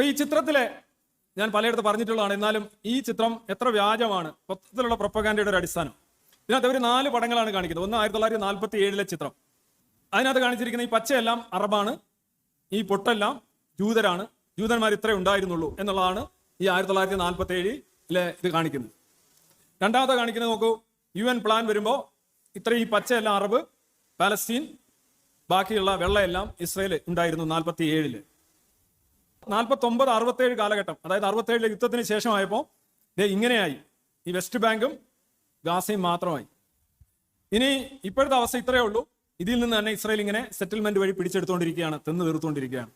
ഇപ്പൊ ഈ ചിത്രത്തിലെ ഞാൻ പലയിടത്ത് പറഞ്ഞിട്ടുള്ളതാണ് എന്നാലും ഈ ചിത്രം എത്ര വ്യാജമാണ്. മൊത്തത്തിലുള്ള പ്രൊപ്പഗാൻഡയുടെ ഒരു അടിസ്ഥാനം. ഇതിനകത്ത് അവർ നാല് പടങ്ങളാണ് കാണിക്കുന്നത്. ഒന്ന് ആയിരത്തി തൊള്ളായിരത്തി നാൽപ്പത്തി ഏഴിലെ ചിത്രം. അതിനകത്ത് കാണിച്ചിരിക്കുന്ന ഈ പച്ചയെല്ലാം അറബാണ് ഈ പൊട്ടെല്ലാം ജൂതരാണ്. ജൂതന്മാർ ഇത്രേ ഉണ്ടായിരുന്നുള്ളൂ എന്നുള്ളതാണ് ഈ ആയിരത്തി തൊള്ളായിരത്തി നാൽപ്പത്തി ഏഴിലെ ഇത് കാണിക്കുന്നത്. രണ്ടാമത്തെ കാണിക്കുന്നത് നോക്കൂ. യു എൻ പ്ലാൻ വരുമ്പോൾ ഇത്ര ഈ പച്ചയെല്ലാം അറബ് പാലസ്തീൻ ബാക്കിയുള്ള വെള്ളയെല്ലാം ഇസ്രയേൽ ഉണ്ടായിരുന്നു നാൽപ്പത്തി ഏഴിൽ നാൽപ്പത്തി ഒമ്പത് അറുപത്തേഴ് കാലഘട്ടം അതായത് അറുപത്തേഴിലെ യുദ്ധത്തിന് ശേഷമായപ്പോൾ ദേ ഇങ്ങനെയായി. ഈ വെസ്റ്റ് ബാങ്കും ഗാസയും മാത്രമായി. ഇനി ഇപ്പോഴത്തെ അവസ്ഥ ഇത്രയേ ഉള്ളൂ. ഇതിൽ നിന്ന് തന്നെ ഇസ്രയേൽ ഇങ്ങനെ സെറ്റിൽമെന്റ് വഴി പിടിച്ചെടുത്തുകൊണ്ടിരിക്കുകയാണ് തിന്ന് തീർത്തുകൊണ്ടിരിക്കുകയാണ്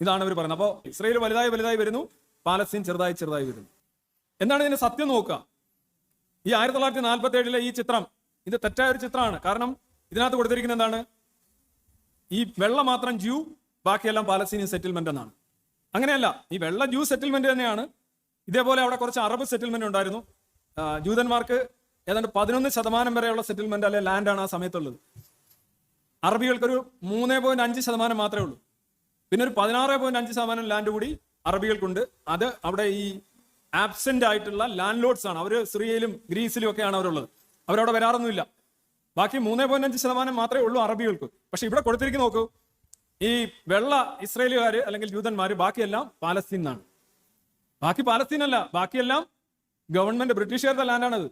ഇതാണ് അവർ പറയുന്നത്. അപ്പോൾ ഇസ്രയേൽ വലുതായി വലുതായി വരുന്നു പാലസ്തീൻ ചെറുതായി ചെറുതായി വരുന്നു. എന്താണ് ഇതിന്റെ സത്യം നോക്കുക? ഈ ആയിരത്തി തൊള്ളായിരത്തി നാൽപ്പത്തി ഏഴിലെ ഈ ചിത്രം ഇത് തെറ്റായ ഒരു ചിത്രമാണ്. കാരണം ഇതിനകത്ത് കൊടുത്തിരിക്കുന്നത് എന്താണ്? ഈ വെള്ള മാത്രം ജ്യൂ ബാക്കിയെല്ലാം പാലസ്തീനിയൻ സെറ്റിൽമെന്റ് എന്നാണ്. അങ്ങനെയല്ല ഈ വെള്ള ജ്യൂ സെറ്റിൽമെന്റ് തന്നെയാണ്. ഇതേപോലെ അവിടെ കുറച്ച് അറബ് സെറ്റിൽമെന്റ് ഉണ്ടായിരുന്നു. ജൂതന്മാർക്ക് ഏതാണ്ട് പതിനൊന്ന് ശതമാനം വരെയുള്ള സെറ്റിൽമെന്റ് അല്ലെ ലാൻഡാണ് ആ സമയത്തുള്ളത്. അറബികൾക്കൊരു മൂന്ന് പോയിന്റ് അഞ്ച് ശതമാനം മാത്രമേ ഉള്ളൂ. പിന്നെ ഒരു പതിനാറ് പോയിന്റ് അഞ്ച് ശതമാനം ലാൻഡ് കൂടി അറബികൾക്കുണ്ട്. അത് അവിടെ ഈ ആബ്സെന്റ് ആയിട്ടുള്ള ലാൻഡ് ലോഡ്സ് ആണ്. അവർ സിറിയയിലും ഗ്രീസിലും ഒക്കെയാണ് അവരുള്ളത്. അവരവിടെ വരാറൊന്നുമില്ല. ബാക്കി മൂന്ന് പോയിന്റ് അഞ്ച് ശതമാനം മാത്രമേ ഉള്ളൂ അറബികൾക്ക്. പക്ഷെ ഇവിടെ കൊടുത്തിരിക്കുന്ന നോക്കൂ. ഈ വെള്ള ഇസ്രയേലുകാർ അല്ലെങ്കിൽ ജൂതന്മാർ ബാക്കിയെല്ലാം പാലസ്തീനാണ് ബാക്കി പാലസ്തീൻ അല്ല ബാക്കിയെല്ലാം ഗവൺമെന്റ് ബ്രിട്ടീഷുകാരുടെ ലാൻഡാണത്.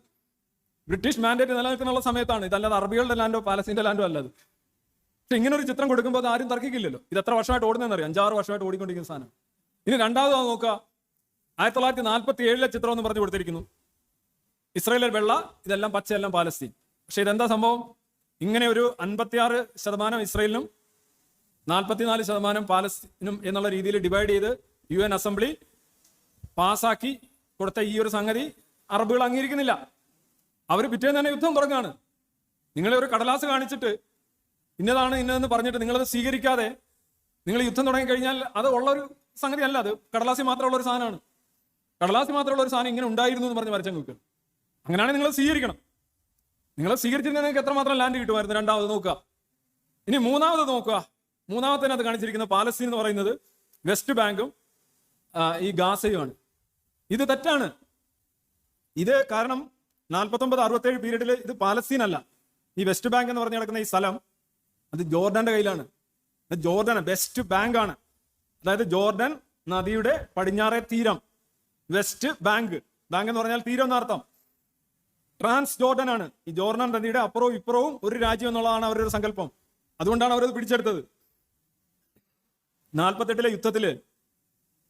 ബ്രിട്ടീഷ് മാൻഡേറ്റ് നിലനിൽക്കുന്ന സമയത്താണ്. ഇതല്ലാതെ അറബികളുടെ ലാൻഡോ പാലസ്തീന്റെ ലാൻഡോ അല്ലത്. പക്ഷെ ഇങ്ങനെ ഒരു ചിത്രം കൊടുക്കുമ്പോൾ അത് ആരും തർക്കിക്കില്ലല്ലോ. ഇത് എത്ര വർഷമായിട്ട് ഓടുന്നതെന്ന് അറിയാം? അഞ്ചാറ് വർഷമായിട്ട് ഓടിക്കൊണ്ടിരിക്കുന്ന സാധനം. ഇനി രണ്ടാമത് നോക്കുക. ആയിരത്തി തൊള്ളായിരത്തി നാൽപ്പത്തി ഏഴിലെ ചിത്രം എന്ന് പറഞ്ഞു കൊടുത്തിരിക്കുന്നു. ഇസ്രയേലിൽ വെള്ള ഇതെല്ലാം പച്ചയെല്ലാം പാലസ്തീൻ. പക്ഷെ ഇതെന്താ സംഭവം? ഇങ്ങനെ ഒരു അൻപത്തിയാറ് ശതമാനം ഇസ്രയേലിനും നാൽപ്പത്തിനാല് ശതമാനം പാലസ്തീനും എന്നുള്ള രീതിയിൽ ഡിവൈഡ് ചെയ്ത് യു എൻ അസംബ്ലി പാസാക്കി കൊടുത്ത ഈ ഒരു സംഗതി അറബുകൾ അംഗീകരിക്കുന്നില്ല. അവർ പിറ്റേന്ന് തന്നെ യുദ്ധം തുടങ്ങാണ് നിങ്ങളെ ഒരു കടലാസ് കാണിച്ചിട്ട് ഇന്നതാണ് ഇന്നതെന്ന് പറഞ്ഞിട്ട് നിങ്ങളത് സ്വീകരിക്കാതെ നിങ്ങൾ യുദ്ധം തുടങ്ങി കഴിഞ്ഞാൽ അത് ഉള്ളൊരു സംഗതി അല്ല അത്. കടലാസി മാത്രമുള്ള ഒരു സാധനമാണ്. കടലാസി മാത്രമുള്ള ഒരു സാധനം ഇങ്ങനെ ഉണ്ടായിരുന്നു എന്ന് പറഞ്ഞ് വരച്ചാൽ വെക്കുക അങ്ങനെയാണെങ്കിൽ നിങ്ങൾ സ്വീകരിക്കണം. നിങ്ങൾ സ്വീകരിച്ചിരുന്നെങ്കിൽ നിങ്ങൾക്ക് എത്രമാത്രം ലാൻഡ് കിട്ടുമായിരുന്നു? രണ്ടാമത് നോക്കുക. ഇനി മൂന്നാമത് നോക്കുക. മൂന്നാമത്തേനകത്ത് കാണിച്ചിരിക്കുന്ന പാലസ്തീൻ എന്ന് പറയുന്നത് വെസ്റ്റ് ബാങ്കും ഈ ഗാസയുമാണ്. ഇത് തെറ്റാണ്. ഇത് കാരണം നാൽപ്പത്തൊമ്പത് അറുപത്തേഴ് പീരീഡിൽ ഇത് പാലസ്തീൻ അല്ല. ഈ വെസ്റ്റ് ബാങ്ക് എന്ന് പറഞ്ഞ് കിടക്കുന്ന ഈ സ്ഥലം അത് ജോർഡന്റെ കയ്യിലാണ്. ജോർഡൻ വെസ്റ്റ് ബാങ്ക് ആണ് അതായത് ജോർഡൻ നദിയുടെ പടിഞ്ഞാറേ തീരം വെസ്റ്റ് ബാങ്ക്. ബാങ്ക് എന്ന് പറഞ്ഞാൽ തീരം എന്നർത്ഥം ട്രാൻസ് ജോർഡൻ ആണ് ഈ ജോർഡൻ നദിയുടെ അപ്പുറവും ഇപ്പുറവും ഒരു രാജ്യം എന്നുള്ളതാണ് അവരുടെ സങ്കല്പം. അതുകൊണ്ടാണ് അവരത് പിടിച്ചെടുത്തത്. നാൽപ്പത്തെട്ടിലെ യുദ്ധത്തിൽ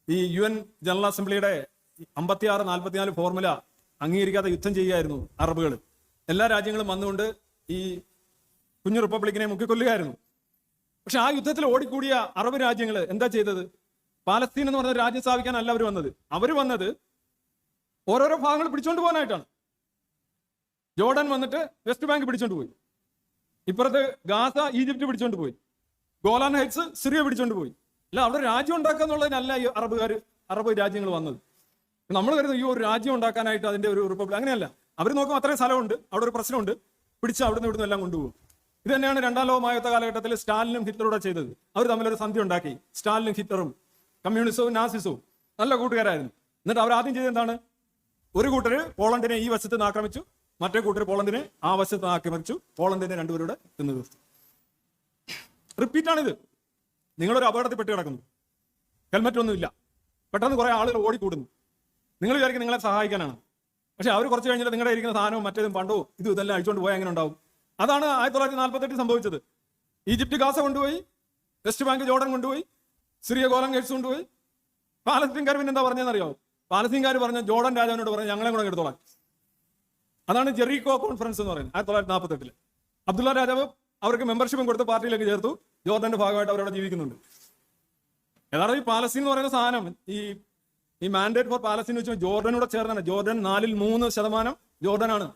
ഈ യു എൻ ജനറൽ അസംബ്ലിയുടെ അമ്പത്തിയാറ് നാൽപ്പത്തിനാല് ഫോർമുല അംഗീകരിക്കാതെ യുദ്ധം ചെയ്യുകയായിരുന്നു അറബുകൾ എല്ലാ രാജ്യങ്ങളും വന്നുകൊണ്ട് ഈ കുഞ്ഞു റിപ്പബ്ലിക്കിനെ മുക്കിക്കൊല്ലുകയായിരുന്നു. പക്ഷെ ആ യുദ്ധത്തിൽ ഓടിക്കൂടിയ അറബ് രാജ്യങ്ങൾ എന്താ ചെയ്തത്? പാലസ്തീൻ എന്ന് പറഞ്ഞ രാജ്യം സ്ഥാപിക്കാനല്ല അവർ വന്നത്. അവർ വന്നത് ഓരോരോ ഭാഗങ്ങൾ പിടിച്ചോണ്ട് പോകാനായിട്ടാണ്. ജോർഡൻ വന്നിട്ട് വെസ്റ്റ് ബാങ്ക് പിടിച്ചോണ്ട് പോയി. ഇപ്പുറത്ത് ഗാസ ഈജിപ്റ്റ് പിടിച്ചോണ്ട് പോയി. ഗോലാൻ ഹൈറ്റ്സ് സിറിയ പിടിച്ചോണ്ട് പോയി. അല്ല അവിടെ രാജ്യം ഉണ്ടാക്കുക എന്നുള്ളതിനല്ല ഈ അറബുകാർ അറബ് രാജ്യങ്ങൾ വന്നത്. നമ്മൾ കരുതും ഈ ഒരു രാജ്യം ഉണ്ടാക്കാനായിട്ട് അതിന്റെ ഒരു റിപ്പബ്ലിക് അങ്ങനെയല്ല. അവർ നോക്കും അത്രയും സ്ഥലമുണ്ട് അവിടെ ഒരു പ്രശ്നമുണ്ട് പിടിച്ച് അവിടുന്ന് ഇവിടുന്ന് എല്ലാം കൊണ്ടുപോകും. ഇത് തന്നെയാണ് രണ്ടാം ലോകമഹായുദ്ധ കാലഘട്ടത്തിൽ സ്റ്റാലിനും ഹിറ്റ്ലറൂടെ ചെയ്തത്. അവർ തമ്മിലൊരു സന്ധി ഉണ്ടാക്കി സ്റ്റാലിനും ഹിറ്റ്ലറും കമ്മ്യൂണിസവും നാസിസവും നല്ല കൂട്ടുകാരായിരുന്നു. എന്നിട്ട് അവർ ആദ്യം ചെയ്തത് എന്താണ്? ഒരു കൂട്ടര് പോളണ്ടിനെ ഈ വശത്ത് നിന്ന് ആക്രമിച്ചു മറ്റേ കൂട്ടർ പോളണ്ടിനെ ആ വശത്ത് ആക്രമിച്ചു പോളണ്ടിനെ രണ്ടുപേരുടെ തിന്നു തീർത്തു. റിപ്പീറ്റ് ആണിത് നിങ്ങളൊരു അപകടത്തിൽ പെട്ട് കിടക്കുന്നു. ഹെൽമെറ്റ് ഒന്നുമില്ല പെട്ടെന്ന് കുറെ ആളുകൾ ഓടിക്കൂടുന്നു. നിങ്ങൾ വിചാരിക്കും നിങ്ങളെ സഹായിക്കാനാണ്. പക്ഷെ അവർ കുറച്ച് കഴിഞ്ഞിട്ട് നിങ്ങളുടെ ഇരിക്കുന്ന സാധനവും മറ്റേതും പണ്ടോ ഇതും ഇതെല്ലാം അഴിച്ചുകൊണ്ട് പോയാൽ അങ്ങനെ ഉണ്ടാവും? അതാണ് ആയിരത്തി തൊള്ളായിരത്തി നാൽപ്പത്തെട്ടിൽ സംഭവിച്ചത്. ഈജിപ്റ്റ് ഗാസ കൊണ്ടുപോയി. വെസ്റ്റ് ബാങ്ക് ജോർഡൻ കൊണ്ടുപോയി. സിറിയ ഗോലം ഗേറ്റ്സ് കൊണ്ടുപോയി. പാലസ്തീൻകാർ പിന്നെ എന്താ പറഞ്ഞതെന്നറിയോ പാലസ്തീൻകാർ പറഞ്ഞ ജോർഡൻ രാജാവിനോട് പറഞ്ഞ് ഞങ്ങളെ കൂടെ എടുത്തോളാം. അതാണ് ജെറിക്കോ കോൺഫറൻസ് എന്ന് പറയുന്നത് ആയിരത്തി തൊള്ളായിരത്തി നാൽപ്പത്തെട്ടിൽ അബ്ദുള്ള രാജാവ് അവർക്ക് മെമ്പർഷിപ്പും കൊടുത്ത് പാർട്ടിയിലേക്ക് ചേർത്തു. ജോർഡന്റെ ഭാഗമായിട്ട് അവരവിടെ ജീവിക്കുന്നുണ്ട്. യഥാർത്ഥം ഈ പാലസ്തീൻ എന്ന് പറയുന്ന സാധനം ഈ ഈ മാൻഡേറ്റ് ഫോർ പാലസ്തീൻ വെച്ച് ജോർഡനോട് ചേർന്നാണ്. ജോർഡൻ നാലിൽ മൂന്ന് ശതമാനം ജോർഡനാണ്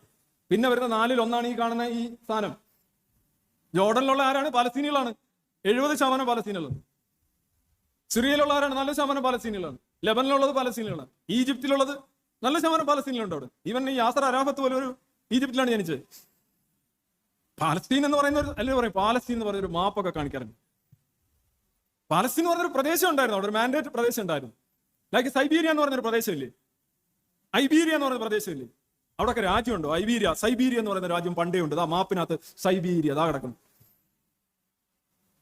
പിന്നെ വരുന്ന നാലിൽ ഒന്നാണ് ഈ കാണുന്ന ഈ സ്ഥാനം ജോർഡനിലുള്ള ആരാണ്? പാലസ്തീനികളാണ്. എഴുപത് ശതമാനം പാലസ്തീനുള്ളത് സിറിയയിലുള്ള ആരാണ്? നല്ല ശതമാനം പാലസ്തീനികളാണ്. ലെബനിലുള്ളത് പാലസ്തീനികളാണ്. ഈജിപ്തിലുള്ളത് നല്ല ശതമാനം പാലസ്തീനികളുണ്ട് അവിടെ. ഈവൻ ഈ യാസർ അരാഫത്ത് പോലെ ഒരു ഈജിപ്തിലാണ് ജനിച്ചത്. പാലസ്തീൻ എന്ന് പറയുന്ന ഒരു അല്ലേ പറയും പാലസ്തീൻ എന്ന് പറയുന്ന ഒരു മാപ്പൊക്കെ കാണിക്കാറുണ്ട്. പാലസ്തീൻ എന്ന് പറഞ്ഞൊരു പ്രദേശം ഉണ്ടായിരുന്നു അവിടെ ഒരു മാൻഡേറ്റ് പ്രദേശം ഉണ്ടായിരുന്നു. ലൈക്ക് സൈബീരിയ എന്ന് പറഞ്ഞൊരു പ്രദേശമില്ലേ? ഐബീരിയ എന്ന് പറയുന്ന പ്രദേശമില്ലേ? അവിടെയൊക്കെ രാജ്യമുണ്ടോ? ഐബീരിയ സൈബീരിയ എന്ന് പറയുന്ന രാജ്യം പണ്ടേ ഉണ്ട്. ആ മാപ്പിനകത്ത് സൈബീരിയ അതാ കിടക്കുന്നു.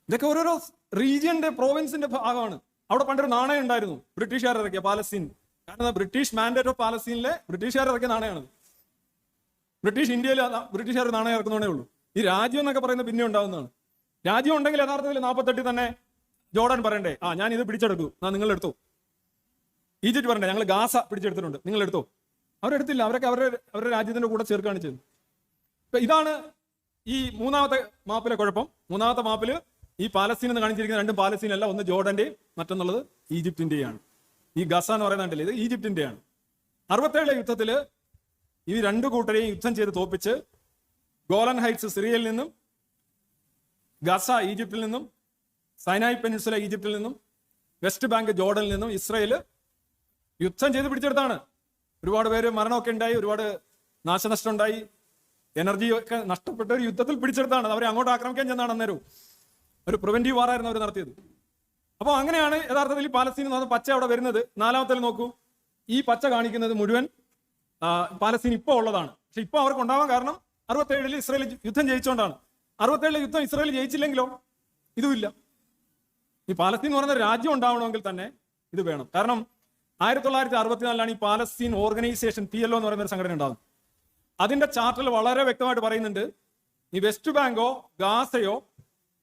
ഇതൊക്കെ ഓരോരോ റീജിയന്റെ പ്രോവിൻസിന്റെ ഭാഗമാണ്. അവിടെ പണ്ടൊരു നാണയം ഉണ്ടായിരുന്നു ബ്രിട്ടീഷുകാർ ഇറക്കിയ പാലസ്തീൻ. കാരണം ബ്രിട്ടീഷ് മാൻഡേറ്റ് ഓഫ് പാലസ്തീനിലെ ബ്രിട്ടീഷുകാർ ഇറക്കിയ നാണയമാണ്. ബ്രിട്ടീഷ് ഇന്ത്യയിൽ ബ്രിട്ടീഷുകാർ നാണയം ഇറക്കുന്നതേ ഉള്ളൂ. ഈ രാജ്യം എന്നൊക്കെ പറയുന്നത് പിന്നെ ഉണ്ടാവുന്നതാണ്. രാജ്യം ഉണ്ടെങ്കിൽ യഥാർത്ഥത്തിൽ നാൽപ്പത്തെട്ടിൽ തന്നെ ജോർഡൻ പറയണ്ടേ? ആ ഞാൻ ഇത് പിടിച്ചെടുക്കൂ ആ നിങ്ങൾ എടുത്തു ഈജിപ്റ്റ് പറയണ്ടേ? ഞങ്ങൾ ഗാസ പിടിച്ചെടുത്തിട്ടുണ്ട്. നിങ്ങൾ എടുത്തു അവരെടുത്തില്ല. അവരൊക്കെ അവരുടെ അവരുടെ രാജ്യത്തിന്റെ കൂടെ ചേർക്കുകയാണ് ചെയ്യുന്നത് ഇപ്പൊ ഇതാണ് ഈ മൂന്നാമത്തെ മാപ്പിലെ കുഴപ്പം. മൂന്നാമത്തെ മാപ്പിൽ ഈ പാലസ്തീൻ എന്ന് കാണിച്ചിരിക്കുന്ന രണ്ടും പാലസ്തീൻ അല്ല ഒന്ന് ജോർഡന്റെയും മറ്റൊന്നുള്ളത് ഈജിപ്തിന്റെയാണ്. ഈ ഗസ എന്ന് പറയുന്നുണ്ടല്ലേ ഇത്? ഈജിപ്തിന്റെയാണ്. അറുപത്തേഴിലെ യുദ്ധത്തിൽ ഈ രണ്ടു കൂട്ടരെയും യുദ്ധം ചെയ്ത് തോപ്പിച്ച് ഗോലൻ ഹൈറ്റ്സ് സിറിയയിൽ നിന്നും ഗസ ഈജിപ്തിൽ നിന്നും സൈനായ് പെനിൻസുല ഈജിപ്തിൽ നിന്നും വെസ്റ്റ് ബാങ്ക് ജോർഡനിൽ നിന്നും ഇസ്രയേൽ യുദ്ധം ചെയ്ത് പിടിച്ചെടുത്താണ്. ഒരുപാട് പേര് മരണമൊക്കെ ഉണ്ടായി ഒരുപാട് നാശനഷ്ടം ഉണ്ടായി. എനർജി ഒക്കെ നഷ്ടപ്പെട്ട ഒരു യുദ്ധത്തിൽ പിടിച്ചെടുത്താണ്. അവരെ അങ്ങോട്ട് ആക്രമിക്കാൻ ചെന്നാണ് അന്നേരവും ഒരു പ്രിവെന്റീവ് വാറായിരുന്നു അവർ നടത്തിയത്. അപ്പോൾ അങ്ങനെയാണ് യഥാർത്ഥത്തിൽ ഈ പാലസ്തീൻ എന്ന് പറഞ്ഞ പച്ച അവിടെ വരുന്നത്. നാലാമത്തെ നോക്കൂ. ഈ പച്ച കാണിക്കുന്നത് മുഴുവൻ പാലസ്തീൻ ഇപ്പോൾ ഉള്ളതാണ്. പക്ഷെ ഇപ്പോൾ അവർക്ക് ഉണ്ടാവാൻ കാരണം അറുപത്തേഴിൽ ഇസ്രയേൽ യുദ്ധം ജയിച്ചുകൊണ്ടാണ് അറുപത്തേഴിലെ യുദ്ധം ഇസ്രയേൽ ജയിച്ചില്ലെങ്കിലോ? ഇതുമില്ല. ഈ പാലസ്തീൻ എന്ന് പറയുന്ന രാജ്യം ഉണ്ടാവണമെങ്കിൽ തന്നെ ഇത് വേണം. കാരണം ആയിരത്തി തൊള്ളായിരത്തി അറുപത്തിനാലിലാണ് ഈ Palestine organization P L O എന്ന് പറയുന്ന ഒരു സംഘടന ഉണ്ടാകുന്നത് അതിന്റെ ചാർട്ടിൽ വളരെ വ്യക്തമായിട്ട് പറയുന്നുണ്ട് ഈ വെസ്റ്റ് ബാങ്കോ ഗാസയോ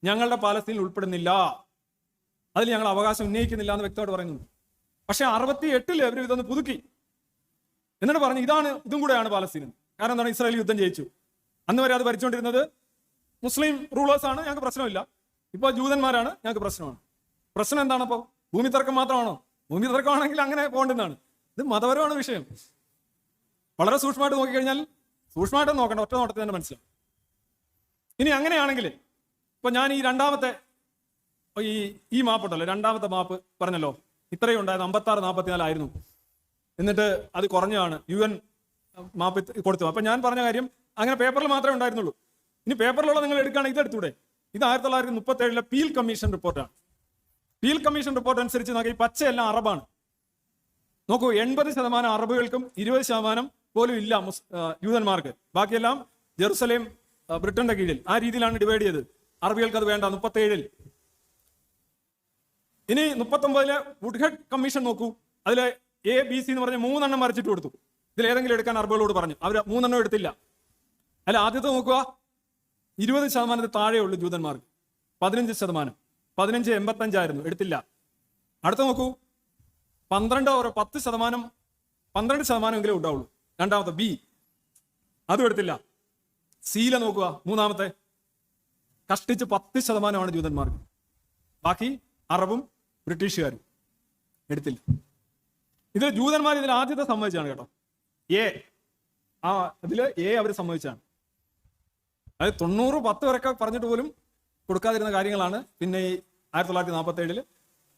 ഞങ്ങളുടെ പാലസ്തീനിൽ ഉൾപ്പെടുന്നില്ല. അതിൽ ഞങ്ങൾ അവകാശം ഉന്നയിക്കുന്നില്ല എന്ന് വ്യക്തമായിട്ട് പറയുന്നുണ്ട്. പക്ഷെ അറുപത്തി എട്ടിൽ അവർ ഇതൊന്ന് പുതുക്കി. എന്നിട്ട് പറഞ്ഞു ഇതാണ് ഇതും കൂടെയാണ് പാലസ്തീൻ. കാരണം എന്താണ്? ഇസ്രായേൽ യുദ്ധം ജയിച്ചു. അന്ന് വരെ അത് ഭരിച്ചുകൊണ്ടിരുന്നത് മുസ്ലിം റൂളേഴ്സാണ് ഞങ്ങൾക്ക് പ്രശ്നമില്ല. ഇപ്പോൾ ജൂതന്മാരാണ് ഞങ്ങൾക്ക് പ്രശ്നമാണ്. പ്രശ്നം എന്താണ് അപ്പോൾ ഭൂമി തർക്കം മാത്രമാണോ? ഭൂമി തർക്കമാണെങ്കിൽ അങ്ങനെ പോകേണ്ടതാണ്. ഇത് മതപരമാണ് വിഷയം. വളരെ സൂക്ഷ്മമായിട്ട് നോക്കിക്കഴിഞ്ഞാൽ സൂക്ഷ്മമായിട്ട് നോക്കണ്ട ഒറ്റ നോട്ടത്തിൽ തന്നെ മനസ്സിലാവും. ഇനി അങ്ങനെയാണെങ്കിൽ ഇപ്പൊ ഞാൻ ഈ രണ്ടാമത്തെ ഈ ഈ മാപ്പ് ഉണ്ടല്ലോ രണ്ടാമത്തെ മാപ്പ് പറഞ്ഞല്ലോ. ഇത്രയും ഉണ്ടായത് അമ്പത്തി ആറ് നാൽപ്പത്തിനാലായിരുന്നു എന്നിട്ട് അത് കുറഞ്ഞാണ് യു എൻ മാപ്പ് കൊടുത്തു. അപ്പൊ ഞാൻ പറഞ്ഞ കാര്യം അങ്ങനെ പേപ്പറിൽ മാത്രമേ ഉണ്ടായിരുന്നുള്ളൂ. ഇനി പേപ്പറിലുള്ള നിങ്ങൾ എടുക്കുകയാണെങ്കിൽ ഇത് എടുത്തൂടെ? ഇത് ആയിരത്തി തൊള്ളായിരത്തി മുപ്പത്തി ഏഴിലെ പീൽ കമ്മീഷൻ റിപ്പോർട്ടാണ്. പീൽ കമ്മീഷൻ റിപ്പോർട്ട് അനുസരിച്ച് നോക്കി പച്ചയെല്ലാം അറബാണ്. നോക്കൂ എൺപത് ശതമാനം അറബുകൾക്കും ഇരുപത് ശതമാനം പോലും ഇല്ല യൂതന്മാർക്ക്. ബാക്കിയെല്ലാം ജെറുസലേം ബ്രിട്ടന്റെ കീഴിൽ. ആ രീതിയിലാണ് ഡിവൈഡ് ചെയ്തത്. അറബികൾക്ക് അത് വേണ്ട മുപ്പത്തേഴിൽ. ഇനി മുപ്പത്തൊമ്പതിലെ വുഡ്ഹെഡ് കമ്മീഷൻ നോക്കൂ. അതിലെ എ ബി സി എന്ന് പറഞ്ഞ മൂന്നെണ്ണം വരച്ചിട്ട് കൊടുത്തു. ഇതിൽ ഏതെങ്കിലും എടുക്കാൻ അറബുകളോട് പറഞ്ഞു. അവർ മൂന്നെണ്ണം എടുത്തില്ല. അല്ല ആദ്യത്തെ നോക്കുക. ഇരുപത് ശതമാനത്തിൽ താഴെയുള്ളൂ ജൂതന്മാർക്ക്. പതിനഞ്ച് ശതമാനം. പതിനഞ്ച് എൺപത്തഞ്ചായിരുന്നു. എടുത്തില്ല. അടുത്ത നോക്കൂ. പന്ത്രണ്ട് ഓരോ പത്ത് ശതമാനം പന്ത്രണ്ട് ശതമാനമെങ്കിലും ഉണ്ടാവുള്ളൂ. രണ്ടാമത്തെ ബി. അതും എടുത്തില്ല. സീല നോക്കുക. മൂന്നാമത്തെ. കഷ്ടിച്ച് പത്ത് ശതമാനമാണ് ജൂതന്മാർക്ക്. ബാക്കി അറബും ബ്രിട്ടീഷുകാരും. എടുത്തില്ല. ഇതിൽ ജൂതന്മാർ ഇതിൽ ആദ്യത്തെ സമ്മതിച്ചാണ് കേട്ടോ. എ. ആ ഇതിൽ എ അവർ സമ്മതിച്ചാണ്. അതായത് തൊണ്ണൂറ് പത്ത് വരെയൊക്കെ പറഞ്ഞിട്ട് പോലും കൊടുക്കാതിരുന്ന കാര്യങ്ങളാണ്. പിന്നെ ഈ ആയിരത്തി തൊള്ളായിരത്തി നാൽപ്പത്തി ഏഴിൽ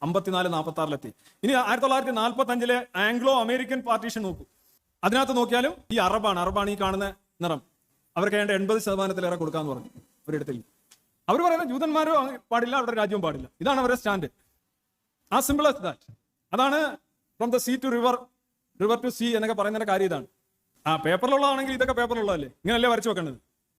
അമ്പത്തിനാല് നാൽപ്പത്തി ആറിലെത്തി ഇനി ആയിരത്തി തൊള്ളായിരത്തി നാൽപ്പത്തി അഞ്ചിലെ ആംഗ്ലോ അമേരിക്കൻ പാർട്ടീഷൻ നോക്കൂ. അതിനകത്ത് നോക്കിയാലും ഈ അറബാണ് അറബാണ് ഈ കാണുന്ന നിറം. അവർക്ക് വേണ്ട എൺപത് ശതമാനത്തിലേറെ കൊടുക്കാന്ന് പറഞ്ഞു ഒരിടത്തിൽ. അവർ പറയുന്നത് ജൂതന്മാരോ പാടില്ല അവരുടെ രാജ്യവും പാടില്ല. ഇതാണ് അവരുടെ സ്റ്റാൻഡ്. ആ സിമ്പിൾ ആസ് ദാറ്റ് അതാണ് from the sea to river river to sea എന്നൊക്കെ പറയുന്നതിന്റെ കാര്യം ഇതാണ്. ആ പേപ്പറിലുള്ളതാണെങ്കിൽ ഇതൊക്കെ പേപ്പറിലുള്ളതല്ലേ ഇങ്ങനല്ലേ വരച്ചു വെക്കേണ്ടത്?